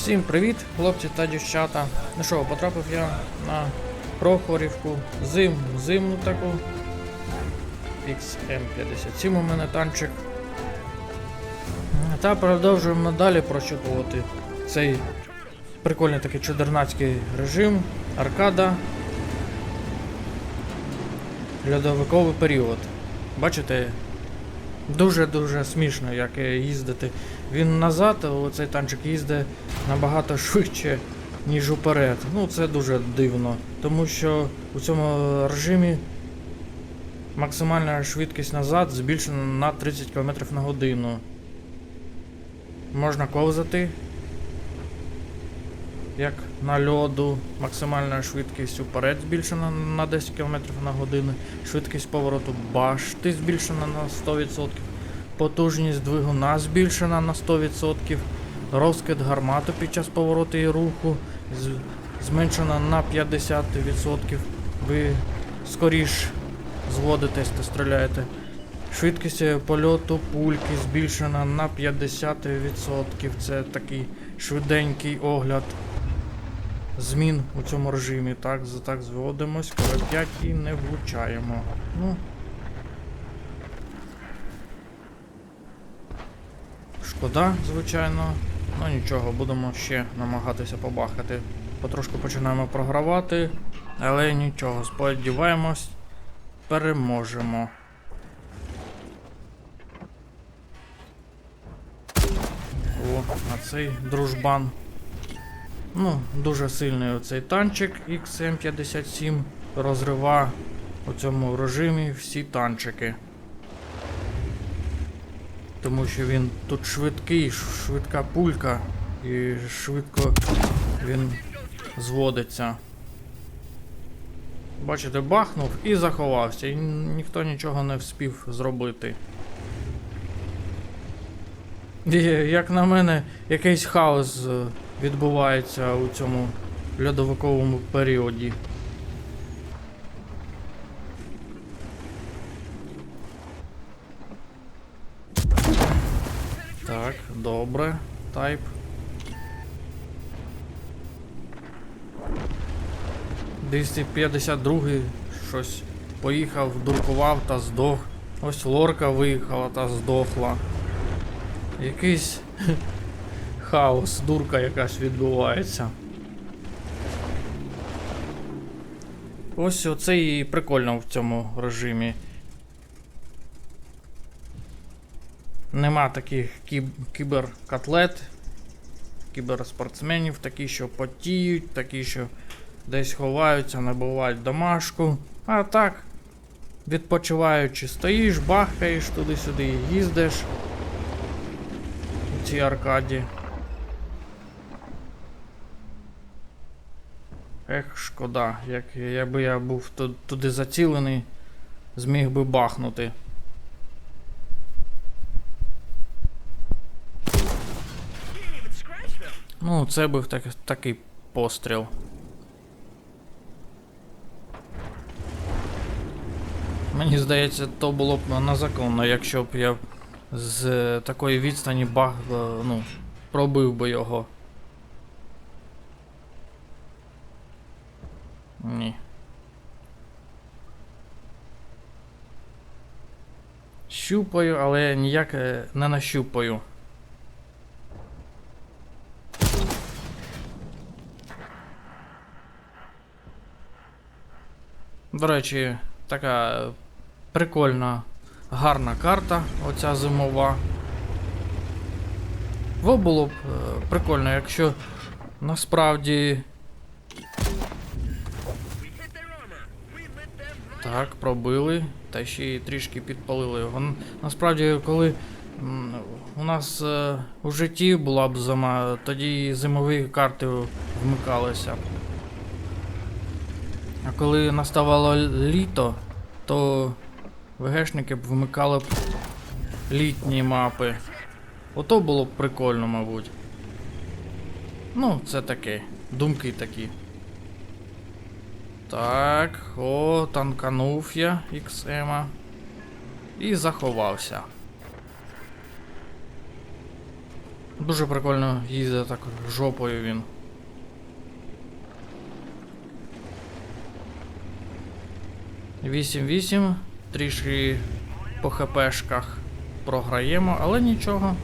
Всім привіт, хлопці та дівчата. Ну що, потрапив я на Прохорівку, зим, зимну таку. XM57 у мене танчик. Та продовжуємо далі прощупувати цей прикольний такий чудернацький режим, аркада. Льодовиковий період. Бачите, дуже-дуже смішно, як їздити. Він назад, оцей танчик їздить набагато швидше, ніж уперед. Ну, це дуже дивно. Тому що у цьому режимі максимальна швидкість назад збільшена на 30 км на годину. Можна ковзати. Як на льоду, максимальна швидкість уперед збільшена на 10 км на годину, швидкість повороту башти збільшена на 100%, потужність двигуна збільшена на 100%, розкид гармати під час повороту і руху зменшена на 50%. Ви скоріш зводитесь та стріляєте. Швидкість польоту пульки збільшена на 50%. Це такий швиденький огляд змін у цьому режимі. Так, так зводимось, коли 5 і не влучаємо. Ну. Шкода, звичайно. Ну нічого, будемо ще намагатися побахати. Потрошку починаємо програвати, але нічого, сподіваємось, переможемо. О, а цей дружбан. Ну, дуже сильний оцей танчик XM57 розрива у цьому режимі всі танчики. Тому що він тут швидкий, швидка пулька і швидко він зводиться. Бачите, бахнув і заховався, і ніхто нічого не вспів зробити. І, Як на мене, якийсь хаос е, відбувається у цьому льодовиковому періоді. Так, добре. Тайп. П'ятдесят другий щось поїхав, дуркував та здох. Ось лорка виїхала та здохла. Якийсь хаос, дурка якась відбувається. Ось оце і прикольно в цьому режимі. Нема таких кіб- кіберкотлет, кіберспортсменів, такі, що потіють, такі, що десь ховаються, набувають домашку. А так, відпочиваючи, стоїш, бахкаєш туди-сюди, їздиш у цій аркаді. Ех, шкода, як, якби я був туди зацілений, зміг би бахнути. Ну, це був так, такий постріл. Мені здається, то було б незаконно, якщо б я з такої відстані бах, е, ну, пробив би його. Ні. Щупаю, але ніяк е, не нащупаю. До речі, така прикольна, гарна карта, оця зимова. Во було б е, прикольно, якщо насправді. Так, пробили, та ще й трішки підпалили його. Насправді, коли у нас е, у житті була б зима, тоді зимові карти вмикалися. А коли наставало літо, то ВГшники б вмикали б літні мапи. Ото було б прикольно, мабуть. Ну, це таке. Думки такі. Так, о, танканув я XM. І заховався. Дуже прикольно їздить так жопою він. Вісім-вісім. Трішки по хпшках програємо, але нічого.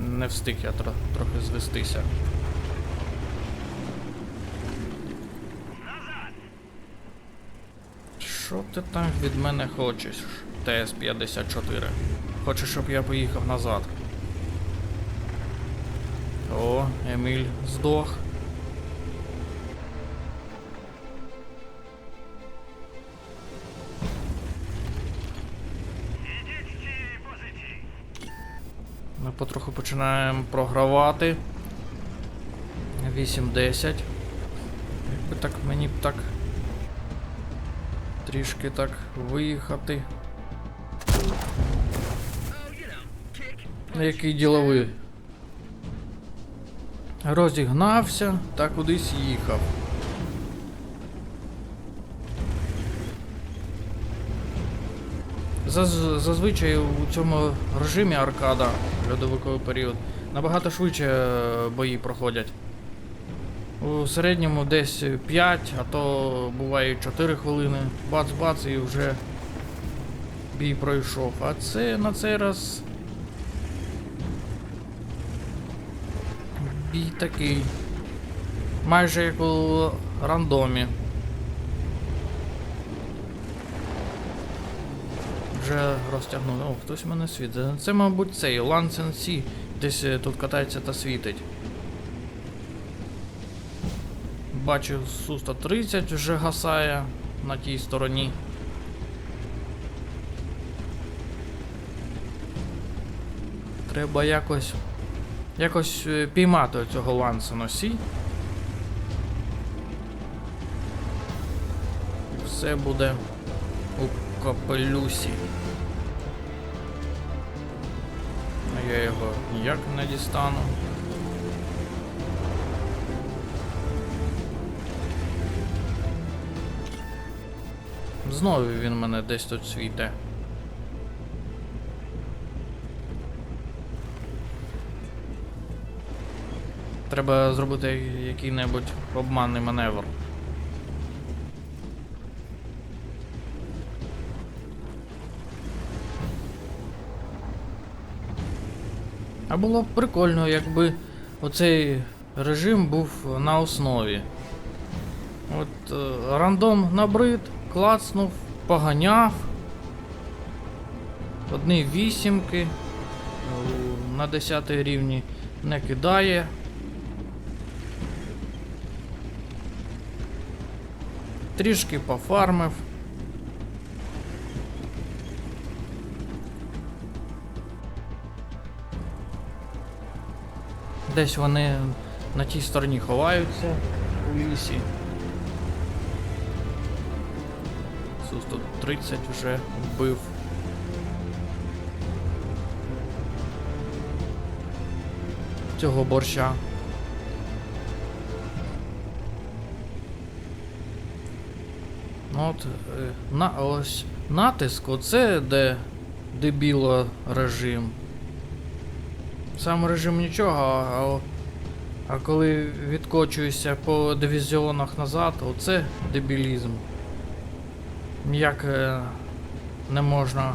Не встиг я тро- трохи звестися. Що ти там від мене хочеш, ТС-54? Хочеш, щоб я поїхав назад? О, Еміль здох. Ми потроху починаємо програвати. 8-10. Якби так мені б так. Трішки так виїхати. Який діловий. Розігнався та кудись їхав. Заз- зазвичай у цьому режимі аркада льодовиковий період набагато швидше е, бої проходять. У середньому десь 5, а то буває 4 хвилини. Бац-бац і вже бій пройшов. А це на цей раз. Бій такий. Майже як у рандомі. Вже розтягнули. О, хтось мене світить. Це, мабуть, цей Лансен Сі. Десь е, тут катається та світить. Бачу, Су-130 вже гасає на тій стороні. Треба якось. Якось е, піймати цього Лансена Сі. І все буде у капелюсі. Я його ніяк не дістану. Знову він мене десь тут світе. Треба зробити який-небудь обманний маневр. А було б прикольно, якби оцей режим був на основі. От е, рандом набрид, клацнув, поганяв. Одні вісімки е, на 10 рівні не кидає. Трішки пофармив. Десь вони на тій стороні ховаються у лісі. Су-130 вже вбив. Цього борща. Ну От, е, на, ось натиск, оце де дебіло режим. Сам режим нічого, а, а, коли відкочуєшся по дивізіонах назад, оце дебілізм. Ніяк е, не можна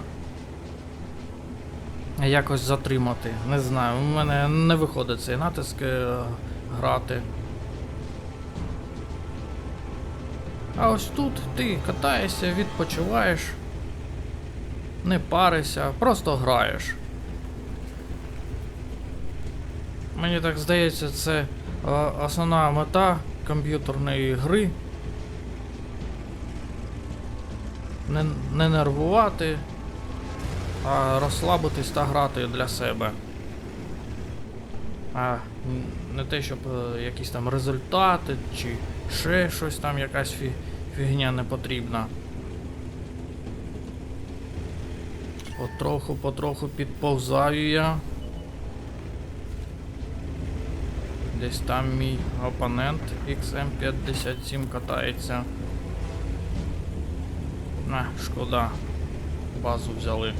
якось затримати. Не знаю, у мене не виходить цей натиск е, грати. А ось тут ти катаєшся, відпочиваєш, не паришся, просто граєш. Мені так здається, це е, основна мета комп'ютерної гри. Не, не нервувати, а розслабитись та грати для себе. А не те, щоб е, якісь там результати чи ще щось там, якась фі, фігня не потрібна. Потроху, потроху підповзаю я. Десь там мій опонент XM57 катається. На, шкода. Базу взяли.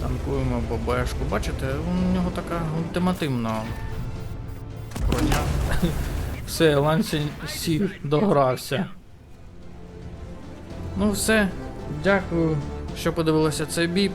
Танкуємо ББшку. Бачите, у нього така ультимативна броня. Все, Лансі Сі догрався. Ну все, дякую, що подивилися цей бій.